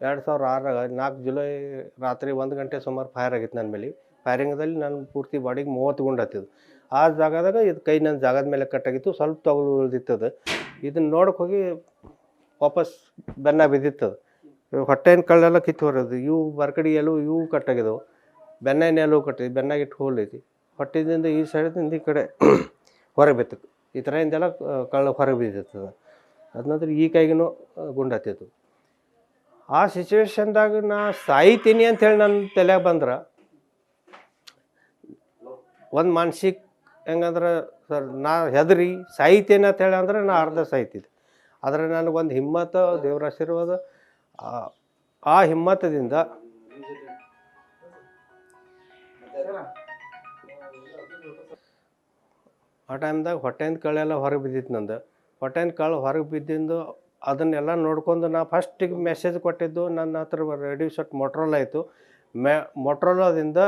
ಎರಡು ಸಾವಿರ ಆರಾಗ ನಾಲ್ಕು ಜುಲೈ ರಾತ್ರಿ ಒಂದು ಗಂಟೆ ಸುಮಾರು ಫೈರ್ ಆಗಿತ್ತು ನನ್ನ ಮೇಲೆ. ಫೈರಿಂಗದಲ್ಲಿ ನನ್ನ ಪೂರ್ತಿ ಬಾಡಿಗೆ ಮೂವತ್ತು ಗುಂಡು ಹತ್ತಿದ್ದು ಆ ಜಾಗದಾಗ ಇದು ಕೈ ನನ್ನ ಜಾಗದ ಮೇಲೆ ಕಟ್ಟಾಗಿತ್ತು ಸ್ವಲ್ಪ ತಗಲು ಉಳಿದಿತ್ತದು. ಇದನ್ನ ನೋಡಕ್ಕೆ ಹೋಗಿ ವಾಪಸ್ ಬೆನ್ನ ಬಿದ್ದಿತ್ತದು ಹೊಟ್ಟೆನ ಕಳ್ಳೆಲ್ಲ ಕಿತ್ತು ಹೊರದು ಇವು ಬರ್ಕಡಿ ಎಲ್ಲೂ ಇವು ಕಟ್ಟಾಗಿದ್ದವು ಬೆನ್ನ ಎಲ್ಲೂ ಕಟ್ಟಿದ್ವಿ ಬೆನ್ನಾಗಿಟ್ಟು ಹೋಲೈತಿ ಹೊಟ್ಟೆದಿಂದ ಈ ಸೈಡ್ದಿಂದ ಈ ಕಡೆ ಹೊರಗೆ ಬಿತ್ತು. ಈ ಥರ ಇಂದೆಲ್ಲ ಕಳ್ಳ ಹೊರಗೆ ಬಿದ್ದಿತ್ತದ ಅದ ನಂತರ ಈ ಕೈಗೂ ಹತ್ತಿತ್ತು. ಆ ಸಿಚುವೇಶನ್ದಾಗ ನಾ ಸಾಯ್ತೀನಿ ಅಂಥೇಳಿ ನನ್ನ ತಲೆಯಾಗ ಬಂದ್ರೆ. ಒಂದು ಮಾನಸಿಕ ಹೆಂಗಂದ್ರೆ ಸರ್ ನಾ ಹೆದರಿ ಸಾಯ್ತೇನೆ ಅಂತ ಹೇಳಿ ಅಂದ್ರೆ ನಾ ಅರ್ಧ ಸಾಯ್ತಿದ್ದೆ. ಆದರೆ ನನಗೊಂದು ಹಿಮ್ಮತ, ದೇವ್ರ ಆಶೀರ್ವಾದ, ಆ- ಆ ಹಿಮ್ಮತದಿಂದ ಆ ಟೈಮ್ದಾಗ ಹೊಟ್ಟೆಯಿಂದ ಕಳೆಲ್ಲ ಹೊರಗೆ ಬಿದ್ದಿತ್ತು ನಂದು. ಹೊಟ್ಟೆಯಿಂದ ಕಾಳು ಹೊರಗೆ ಬಿದ್ದಿಂದು ಅದನ್ನೆಲ್ಲ ನೋಡ್ಕೊಂಡು ನಾ ಫಸ್ಟಿಗೆ ಮೆಸೇಜ್ ಕೊಟ್ಟಿದ್ದು ನನ್ನ ಹತ್ರ ರೆಡಿ ಸೆಟ್ ಮೊಟ್ರೋಲ್ ಇತ್ತು. ಮೆ ಮೊಟ್ರೋಲಾದಿಂದ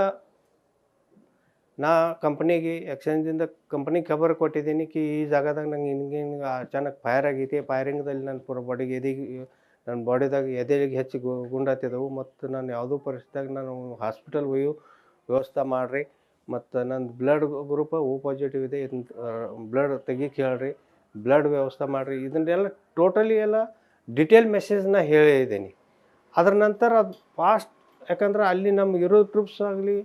ನಾ ಕಂಪ್ನಿಗೆ ಎಕ್ಸ್ಚೇಂಜಿಂದ ಕಂಪ್ನಿಗೆ ಖಬರ್ ಕೊಟ್ಟಿದ್ದೀನಿ ಕಿ ಈ ಜಾಗದಾಗ ನಂಗೆ ಹಿಂಗೆ ಹಿಂಗೆ ಅಚಾನಕ್ ಫೈರ್ ಆಗೈತಿ. ಫೈರಿಂಗ್ದಲ್ಲಿ ನನ್ನ ಪೂರ ಬಾಡಿಗೆ ಎದೆಗೆ ನನ್ನ ಬಾಡಿದಾಗ ಎದೆಗೆ ಹೆಚ್ಚು ಗುಂಡಾತಿದ್ದವು ಮತ್ತು ನಾನು ಯಾವುದೋ ಪರಿಸ್ಥಿತಿಯಾಗ ನಾನು ಹಾಸ್ಪಿಟಲ್ ಒಯ್ಯೋ ವ್ಯವಸ್ಥೆ ಮಾಡಿರಿ. ಮತ್ತು ನನ್ನ ಬ್ಲಡ್ ಗ್ರೂಪ್ ಓ ಪಾಸಿಟಿವ್ ಇದೆ. ಬ್ಲಡ್ ತೆಗಿ ಹೇಳ್ರಿ. ಬ್ಲಡ್ ವ್ಯವಸ್ಥೆ ಮಾಡಿರಿ. ಇದನ್ನೆಲ್ಲ ಟೋಟಲಿ ಎಲ್ಲ ಡಿಟೇಲ್ ಮೆಸೇಜ್ನ ಹೇಳಿದ್ದೀನಿ ಅದರ ನಂತರ ಅದು ಫಾಸ್ಟ್, ಯಾಕಂದ್ರೆ ಅಲ್ಲಿ ನಮ್ಗೆ ಇರೋ ಟ್ರೂಪ್ಸ್ ಆಗಲಿ,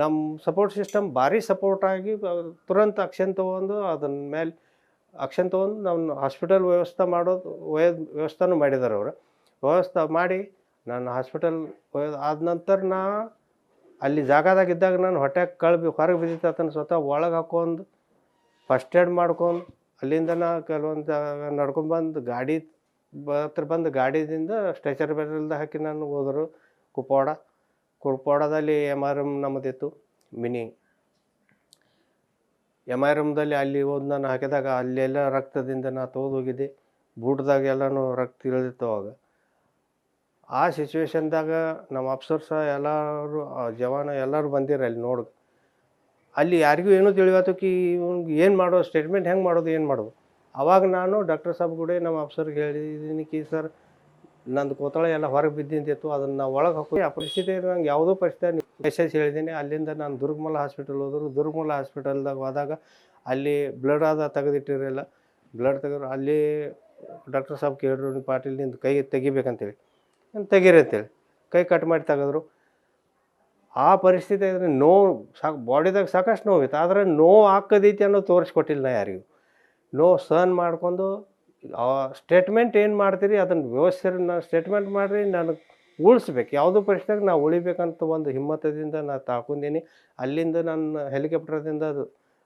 ನಮ್ಮ ಸಪೋರ್ಟ್ ಸಿಸ್ಟಮ್ ಭಾರಿ ಸಪೋರ್ಟ್ ಆಗಿ ತುರಂತ ಅಕ್ಷನ್ ತೊಗೊಂಡು ಅದನ್ನ ಮೇಲೆ ಅಕ್ಷನ್ ತೊಗೊಂಡು ನಮ್ಮ ಹಾಸ್ಪಿಟಲ್ ವ್ಯವಸ್ಥೆ ಮಾಡೋದು ಒಯ್ಯೋದು ವ್ಯವಸ್ಥೆನೂ ಮಾಡಿದ್ದಾರೆ ಅವರು. ವ್ಯವಸ್ಥೆ ಮಾಡಿ ನಾನು ಹಾಸ್ಪಿಟಲ್ ಆದ ನಂತರ ನಾ ಅಲ್ಲಿ ಜಾಗದಾಗಿದ್ದಾಗ ನಾನು ಹೊಟ್ಟೆಗೆ ಕಳ್ಬಿ, ಹೊರಗೆ ಬಿದ್ದಿತ್ತು ಅದನ್ನು ಸ್ವತಃ ಒಳಗೆ ಹಾಕೊಂಡು ಫಸ್ಟ್ ಏಡ್ ಮಾಡ್ಕೊಂಡು ಅಲ್ಲಿಂದ ನಾ ಕೆಲವೊಂದು ಜಾಗ ನಡ್ಕೊಂಡ್ಬಂದು ಗಾಡಿ, ಬ- ಹತ್ರ ಬಂದು ಗಾಡಿದಿಂದ ಸ್ಟ್ರೆಚರ್ ಬೆರಲ್ದ ಹಾಕಿ ನಾನು ಹೋದರು. ಕುಪ್ವಾಡ, ಕುಪ್ವಾಡದಲ್ಲಿ ಎಂ ಆರ್ ಎಂ ನಮ್ಮದಿತ್ತು, ಮಿನಿ. ಎಂ ಆರ್ ಎಮ್ದಲ್ಲಿ ಅಲ್ಲಿ ಹೋದ್ ನಾನು ಹಾಕಿದಾಗ ಅಲ್ಲೆಲ್ಲ ರಕ್ತದಿಂದ ನಾ ತೋದು ಹೋಗಿದ್ದೆ. ಬೂಟ್ದಾಗ ಎಲ್ಲನೂ ರಕ್ತ ಇಳಿದಿತ್ತು ಅವಾಗ. ಆ ಸಿಚುವೇಶನ್ದಾಗ ನಮ್ಮ ಅಫ್ಸರ್ಸ ಎಲ್ಲರೂ, ಆ ಜವಾನ ಎಲ್ಲರೂ ಬಂದಿರ ಅಲ್ಲಿ ನೋಡ್ ಅಲ್ಲಿ ಯಾರಿಗೂ ಏನೂ ತಿಳಿಯಾತು ಕಿ ಇವ್ನಿಗೆ ಏನು ಮಾಡೋ ಸ್ಟೇಟ್ಮೆಂಟ್ ಹೆಂಗೆ ಮಾಡೋದು, ಏನು ಮಾಡೋದು. ಅವಾಗ ನಾನು ಡಾಕ್ಟರ್ ಸಾಬ್ ಕೂಡ ನಮ್ಮ ಆಫೀಸರ್ಗೆ ಹೇಳಿದ್ದೀನಿ ಕಿ ಸರ್ ನಂದು ಕೋತಳ ಎಲ್ಲ ಹೊರಗೆ ಬಿದ್ದಿಂತಿತ್ತು ಅದನ್ನು ನಾವು ಒಳಗೆ ಹಾಕಿ ಆ ಪರಿಸ್ಥಿತಿ ನಂಗೆ ಯಾವುದೋ ಪರಿಸ್ಥಿತಿ ಮೆಸೇಜ್ ಹೇಳಿದ್ದೀನಿ ಅಲ್ಲಿಂದ ನಾನು ದುರ್ಗಮಲ ಹಾಸ್ಪಿಟಲ್ ಹೋದ್ರು. ದುರ್ಗಮಲ ಹಾಸ್ಪಿಟಲ್ದಾಗ ಹೋದಾಗ ಅಲ್ಲಿ ಬ್ಲಡ್ ಆದ ತೆಗೆದಿಟ್ಟಿರಲಿಲ್ಲ. ಬ್ಲಡ್ ತೆಗೆದ್ರು. ಅಲ್ಲಿ ಡಾಕ್ಟರ್ ಸಾಬ್ ಕೇಳಿದ್ರು ನೀವು ಪಾಟೀಲ್ ನಿಂದು ಕೈ ತೆಗಿಬೇಕಂತೇಳಿ. ತೆಗೀರಿ ಅಂತೇಳಿ. ಕೈ ಕಟ್ ಮಾಡಿ ತೆಗೆದ್ರು. ಆ ಪರಿಸ್ಥಿತಿ ಇದ್ರೆ ನೋವು ಸಾಕು ಬಾಡಿದಾಗ ಸಾಕಷ್ಟು ನೋವಿತ್ತು. ಆದರೆ ನೋವು ಹಾಕದೈತಿ ಅನ್ನೋ ತೋರಿಸ್ಕೊಟ್ಟಿಲ್ಲ ಯಾರಿಗೂ. ನೋವು ಸಹನ್ ಮಾಡ್ಕೊಂಡು ಸ್ಟೇಟ್ಮೆಂಟ್ ಏನು ಮಾಡ್ತೀರಿ, ಅದನ್ನು ವ್ಯವಸ್ಥೆ ನಾನು ಸ್ಟೇಟ್ಮೆಂಟ್ ಮಾಡಿರಿ, ನಾನು ಉಳಿಸ್ಬೇಕು. ಯಾವುದೋ ಪರಿಸ್ಥಿತಿಯಾಗ ನಾನು ಉಳಿಬೇಕಂತ ಒಂದು ಹಿಮ್ಮತದಿಂದ ನಾನು ತಾಕೊಂಡೀನಿ ಅಲ್ಲಿಂದ ನನ್ನ ಹೆಲಿಕಾಪ್ಟರ್ದಿಂದ ಅದು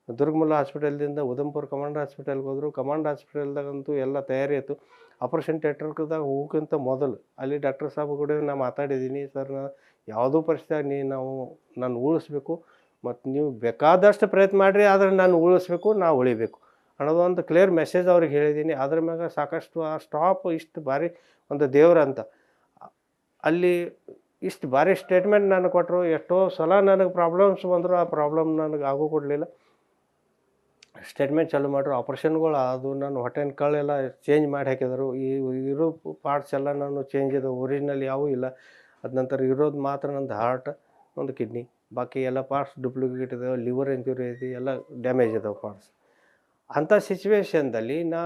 ದುರ್ಗಮುಲ್ಲ ಹಾಸ್ಪಿಟಲ್ದಿಂದ ಉದಂಪುರ್ ಕಮಾಂಡ್ ಹಾಸ್ಪಿಟಲ್ಗೆ ಹೋದರು. ಕಮಾಂಡ್ ಹಾಸ್ಪಿಟಲ್ದಾಗಂತೂ ಎಲ್ಲ ತಯಾರಿ ಆಯಿತು. ಆಪ್ರೇಷನ್ ಥಿಯೇಟರ್ದಾಗ ಹೋಗೋಕ್ಕಿಂತ ಮೊದಲು ಅಲ್ಲಿ ಡಾಕ್ಟರ್ ಸಾಬ್ ಕೂಡ ನಾನು ಮಾತಾಡಿದ್ದೀನಿ, ಸರ್, ನಾ ಯಾವುದೋ ಪರಿಸ್ಥಿತಿಯಾಗಿ ನೀ ನಾವು ನಾನು ಉಳಿಸ್ಬೇಕು. ಮತ್ತು ನೀವು ಬೇಕಾದಷ್ಟು ಪ್ರಯತ್ನ ಮಾಡಿರಿ, ಆದರೆ ನಾನು ಉಳಿಸ್ಬೇಕು ನಾವು ಉಳಿಬೇಕು. ಅನ್ನೋದು ಒಂದು ಕ್ಲಿಯರ್ ಮೆಸೇಜ್ ಅವ್ರಿಗೆ ಹೇಳಿದ್ದೀನಿ. ಅದ್ರ ಮ್ಯಾಗ ಸಾಕಷ್ಟು ಆ ಸ್ಟಾಪ್ ಇಷ್ಟು ಭಾರಿ ಒಂದು ದೇವ್ರ ಅಂತ. ಅಲ್ಲಿ ಇಷ್ಟು ಭಾರಿ ಸ್ಟೇಟ್ಮೆಂಟ್ ನನಗೆ ಕೊಟ್ಟರು ಎಷ್ಟೋ ಸಲ ನನಗೆ ಪ್ರಾಬ್ಲಮ್ಸ್ ಬಂದರು, ಆ ಪ್ರಾಬ್ಲಮ್ ನನಗೆ ಆಗೋ ಕೊಡಲಿಲ್ಲ. ಸ್ಟೇಟ್ಮೆಂಟ್ ಚಾಲೂ ಮಾಡ್ರು ಆಪ್ರೇಷನ್ಗಳು ಅದು ನಾನು ಹೊಟ್ಟೆನ ಕಳ್ಳೆಲ್ಲ ಚೇಂಜ್ ಮಾಡಿ ಹಾಕಿದರು. ಈ ಇರೋ ಪಾರ್ಟ್ಸ್ ಎಲ್ಲ ನಾನು ಚೇಂಜ್ ಇದೆ ಒರಿಜಿನಲ್ ಯಾವೂ ಇಲ್ಲ. ಅದ ನಂತರ ಇರೋದು ಮಾತ್ರ ನಂದು ಹಾರ್ಟ್ ಒಂದು ಕಿಡ್ನಿ ಬಾಕಿ ಎಲ್ಲ ಪಾರ್ಟ್ಸ್ ಡುಪ್ಲಿಕೇಟ್ ಇದಾವೆ ಲಿವರ್ ಇಂಜುರಿ ಐತಿ ಎಲ್ಲ ಡ್ಯಾಮೇಜ್ ಇದಾವೆ ಪಾರ್ಟ್ಸ್ ಅಂಥ ಸಿಚುವೇಷನ್ದಲ್ಲಿ ನಾ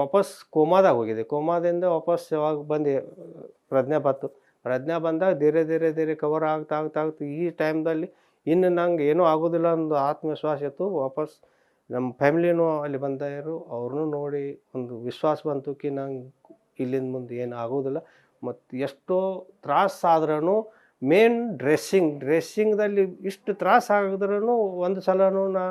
ವಾಪಸ್ ಕೋಮಾದಾಗ ಹೋಗಿದೆ ಕೋಮಾದಿಂದ ವಾಪಸ್ ಯಾವಾಗ ಬಂದೆ? ಪ್ರಜ್ಞೆ ಬಂತು. ಪ್ರಜ್ಞೆ ಬಂದಾಗ ಧೀರೆ ಧೀರೆ ಧೀರೆ ಕವರ್ ಆಗ್ತಾ ಆಗ್ತಾ ಆಗ್ತಾ ಈ ಟೈಮ್ದಲ್ಲಿ ಇನ್ನು ನಂಗೆ ಏನೂ ಆಗೋದಿಲ್ಲ ಒಂದು ಆತ್ಮವಿಶ್ವಾಸ ಇತ್ತು. ವಾಪಸ್ ನಮ್ಮ ಫ್ಯಾಮಿಲಿನೂ ಅಲ್ಲಿ ಬಂದಾಯರು ಅವ್ರನ್ನೂ ನೋಡಿ ಒಂದು ವಿಶ್ವಾಸ ಬಂತು ಕಿ ನಂಗೆ ಇಲ್ಲಿಂದ ಮುಂದೆ ಏನು ಆಗೋದಿಲ್ಲ. ಮತ್ತು ಎಷ್ಟೋ ತ್ರಾಸ ಆದ್ರೂ ಮೇನ್ ಡ್ರೆಸ್ಸಿಂಗ್ ಡ್ರೆಸ್ಸಿಂಗ್ದಲ್ಲಿ ಇಷ್ಟು ತ್ರಾಸ ಆಗಿದ್ರೂ ಒಂದು ಸಲನೂ ನಾ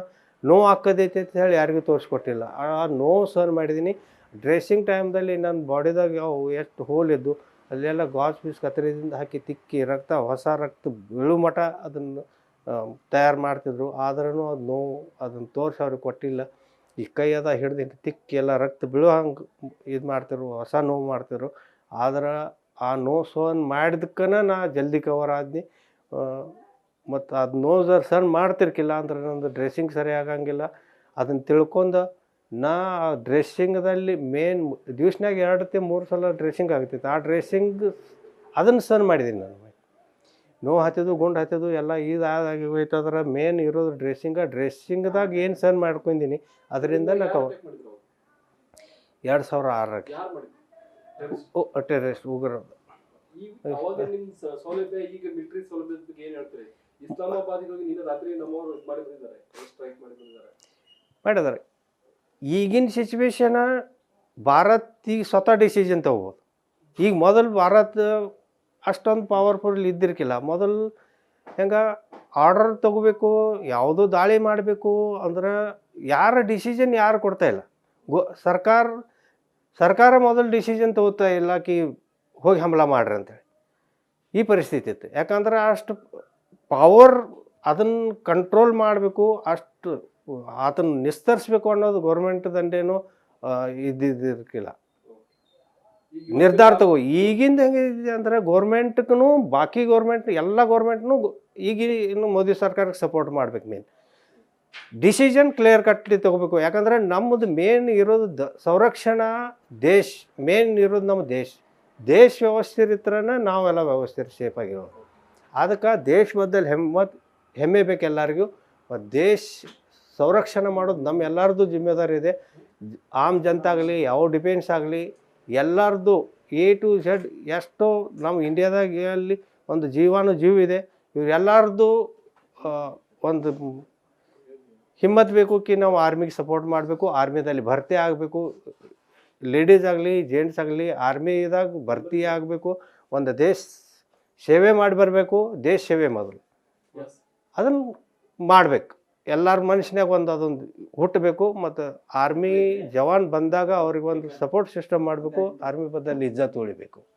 ನೋವು ಹಾಕೋದೈತೆ ಅಂತ ಹೇಳಿ ಯಾರಿಗೂ ತೋರಿಸ್ಕೊಟ್ಟಿಲ್ಲ. ಆ ನೋವು ಸರ್ ಮಾಡಿದ್ದೀನಿ ಡ್ರೆಸ್ಸಿಂಗ್ ಟೈಮ್ದಲ್ಲಿ ನನ್ನ ಬಾಡಿದಾಗ ಅವು ಎಷ್ಟು ಹೋಲ್ ಇದ್ದು ಅಲ್ಲೆಲ್ಲ ಗಾಜ್ ಪೀಸ್ ಕತ್ತರಿದಿಂದ ಹಾಕಿ ತಿಕ್ಕಿ ರಕ್ತ, ಹೊಸ ರಕ್ತ ಬೀಳು ಮಠ ಅದನ್ನು ತಯಾರು ಮಾಡ್ತಿದ್ರು. ಆದ್ರೂ ಅದು ನೋವು ಅದನ್ನು ತೋರಿಸಿ ಕೊಟ್ಟಿಲ್ಲ. ಈ ಕೈ ಅದ ಹಿಡ್ದು ತಿಕ್ಕಿ ಎಲ್ಲ ರಕ್ತ ಬೀಳೋ ಹಂಗೆ ಇದು ಮಾಡ್ತಿರು ಹೊಸ ನೋವು ಮಾಡ್ತಿರು ಆದ್ರೆ ಆ ನೋವು ಸೋನ್ ಮಾಡಿದಕ್ಕನ ನಾ ಜಲ್ದಿ ಕವರ್ ಆದ್ನಿ. ಮತ್ತು ಅದು ನೋವು ಸರ್ ಸರ್ ಮಾಡ್ತಿರ್ಕಿಲ್ಲ ಅಂದ್ರೆ ನಂದು ಡ್ರೆಸ್ಸಿಂಗ್ ಸರಿ ಆಗಂಗಿಲ್ಲ. ಅದನ್ನು ತಿಳ್ಕೊಂಡು ನಾ ಆ ಡ್ರೆಸ್ಸಿಂಗ್ದಲ್ಲಿ ಮೇನ್ ದಿವ್ಸನಾಗ ಎರಡು ತಿ ಮೂರು ಸಲ ಡ್ರೆಸ್ಸಿಂಗ್ ಆಗ್ತಿತ್ತು. ಆ ಡ್ರೆಸ್ಸಿಂಗ್ ಅದನ್ನು ಸರ್ ಮಾಡಿದ್ದೀನಿ ನಾನು. ನೋವು ಹಾತಿದ್ದು ಗುಂಡು ಹತ್ತಿದ್ದು ಎಲ್ಲ ಇದಾಗಿ ಹೋಯ್ತದ್ರೆ ಮೇನ್ ಇರೋದು ಡ್ರೆಸ್ಸಿಂಗ ಡ್ರೆಸ್ಸಿಂಗ್ದಾಗ ಏನು ಸರ್ ಮಾಡ್ಕೊಂಡಿನಿ ಅದರಿಂದ ನಾ ಕವ ಎರಡು ಸಾವಿರ ಆರಕ್ಕೆ. ಓ ಟೆರರಿಸ್ಟ್ ಉಗ್ರ ಮಾಡಿದ್ದಾರೆ ಅವಾಗ ನಿಮ್ ಸ- ಸೌಲಭ್ಯ ಈಗ ಮಿಲಿಟರಿ ಸೌಲಭ್ಯದ ಬಗ್ಗೆ ಏನ್ ಹೇಳ್ತೀರಿ? ಇಸ್ಲಾಮಾಬಾದಿಗೆ ಹೋಗಿ ನಿನ್ನೆ ರಾತ್ರಿ ನಮ್ಮವರು ಇದ್ ಮಾಡಿ ಬಂದಿದ್ದಾರೆ ಸ್ಟ್ರೈಕ್ ಮಾಡಿ ಬಂದಿದ್ದಾರೆ. ಮಾಡಿದಾರೆ ಈಗಿನ ಸಿಚುವೇಶನ ಭಾರತ್ ಈಗ ಸ್ವತಃ ಡಿಸಿಷನ್ ತಗೋಬೋದು. ಈಗ ಮೊದಲು ಭಾರತ್ ಅಷ್ಟೊಂದು ಪವರ್ಫುಲ್ ಇದ್ದಿರ್ಕಿಲ್ಲ. ಮೊದಲು ಹೆಂಗೆ ಆರ್ಡರ್ ತಗೋಬೇಕು, ಯಾವುದು ದಾಳಿ ಮಾಡಬೇಕು ಅಂದ್ರೆ ಯಾರ ಡಿಸಿಷನ್ ಯಾರು ಕೊಡ್ತಾ ಇಲ್ಲ. ಗೋ, ಸರ್ಕಾರ ಸರ್ಕಾರ ಮೊದಲು ಡಿಸಿಷನ್ ತಗೋತಾ ಇಲ್ಲ ಕಿ ಹೋಗಿ ಹಮಲ ಮಾಡ್ರಿ ಅಂತೇಳಿ. ಈ ಪರಿಸ್ಥಿತಿ ಇತ್ತು. ಯಾಕಂದ್ರೆ ಅಷ್ಟು ಪವರ್ ಅದನ್ನು ಕಂಟ್ರೋಲ್ ಮಾಡಬೇಕು, ಅಷ್ಟು ಆತನ ನಿಸ್ತರಿಸ್ಬೇಕು ಅನ್ನೋದು ಗೌರ್ಮೆಂಟ್ದಂಡೇನು ಇದ್ದಿದ್ದಿರ್ಕಿಲ್ಲ. ಈಗ ನಿರ್ಧಾರ ತಗೋ. ಈಗಿಂದ ಹೆಂಗಿದೆ ಅಂದ್ರೆ ಗೌರ್ಮೆಂಟ್ಗೂ ಬಾಕಿ ಗೌರ್ಮೆಂಟ್ ಎಲ್ಲ ಗೌರ್ಮೆಂಟ್ನು ಈಗ ಇನ್ನು ಮೋದಿ ಸರ್ಕಾರಕ್ಕೆ ಸಪೋರ್ಟ್ ಮಾಡ್ಬೇಕು ಮೇನ್ ಡಿಸಿಷನ್ ಕ್ಲಿಯರ್ ಕಟ್ಲಿ ತಗೋಬೇಕು. ಯಾಕಂದ್ರೆ ನಮ್ಮದು ಮೇನ್ ಇರೋದು ದ ಸಂರಕ್ಷಣಾ ದೇಶ. ಮೇನ್ ಇರೋದು ನಮ್ಮ ದೇಶ. ದೇಶ ವ್ಯವಸ್ಥಿತರನ ನಾವೆಲ್ಲ ವ್ಯವಸ್ಥೆ ಸೇಫ್ ಆಗಿರೋದು. ಅದಕ್ಕೆ ದೇಶ ಬದ್ದಲ್ಲಿ ಹೆಮ್ಮತ್, ಹೆಮ್ಮೆ ಬೇಕು ಎಲ್ಲರಿಗೂ. ಮತ್ತು ದೇಶ ಸಂರಕ್ಷಣೆ ಮಾಡೋದು ನಮ್ಮ ಎಲ್ಲರದ್ದು ಜಿಮ್ಮೆದಾರಿ ಇದೆ. ಆಮ್ ಜನತೆ ಯಾವ ಡಿಫೆನ್ಸ್ ಆಗಲಿ ಎಲ್ಲರದ್ದು ಎ ಟು ಝೆಡ್ ಎಷ್ಟೋ ನಮ್ಮ ಇಂಡಿಯಾದಾಗ ಅಲ್ಲಿ ಒಂದು ಜೀವಾನು ಜೀವಿದೆ ಇವರೆಲ್ಲರದ್ದು ಒಂದು ಹಿಮ್ಮತ್ ಬೇಕು ಕಿ ನಾವು ಆರ್ಮಿಗೆ ಸಪೋರ್ಟ್ ಮಾಡಬೇಕು. ಆರ್ಮಿದಲ್ಲಿ ಭರ್ತಿ ಆಗಬೇಕು. ಲೇಡೀಸ್ ಆಗಲಿ ಜೆಂಟ್ಸ್ ಆಗಲಿ ಆರ್ಮಿದಾಗ ಭರ್ತಿ ಆಗಬೇಕು. ಒಂದು ದೇಶ ಸೇವೆ ಮಾಡಿ ಬರಬೇಕು. ದೇಶ ಸೇವೆ ಮೊದಲು. ಅದನ್ನು ಮಾಡಬೇಕು. ಎಲ್ಲರ ಮನುಷ್ಯನಾಗ ಒಂದು ಅದೊಂದು ಹುಟ್ಟಬೇಕು ಮತ್ತು ಆರ್ಮಿ ಜವಾನ್ ಬಂದಾಗ ಅವ್ರಿಗೆ ಒಂದು ಸಪೋರ್ಟ್ ಸಿಸ್ಟಮ್ ಮಾಡಬೇಕು ಆರ್ಮಿ ಬದ್ದಲ್ಲಿ ನಿಜ ಉಳಿಬೇಕು.